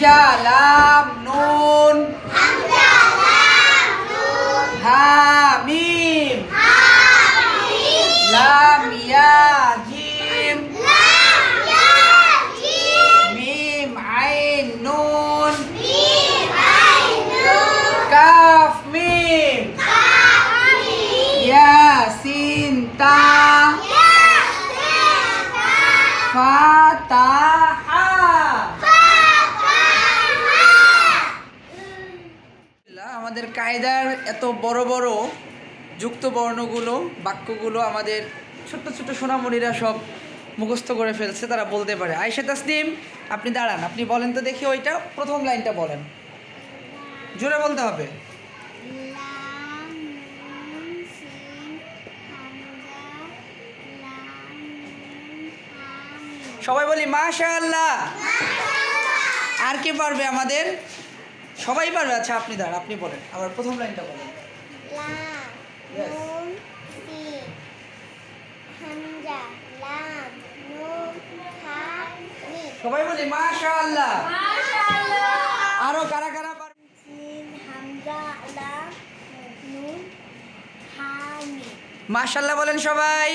Jalam nun. Hamzah lam nun. Ha mim. Lam ya jim. Lam ya jim. Mim ain nun. Mim ain nun. Kaf mim. Kaf mim. Ya sin ta. Ya sin ta. Fatah. ফাতাহা আমাদের কায়দার এত বড় বড় যুক্ত বর্ণগুলো, বাক্যগুলো আমাদের ছোট্ট ছোট্ট সোনামণিরা সব মুখস্থ করে ফেলছে, তারা বলতে পারে। আয়সা তাসনিম, আপনি দাঁড়ান, আপনি বলেন তো দেখি ওইটা, প্রথম লাইনটা বলেন। জোরে বলতে হবে। সবাই বলি মাশা আল্লাহ আর কে পারবে আমাদের? সবাই পারবে আচ্ছা আপনি দাঁড়ান আপনি বলেন আবার প্রথম লাইনটা বলেন। সবাই বলি মাশা আল্লাহ আরও কারা কারা মাশাল্লাহ বলেন সবাই।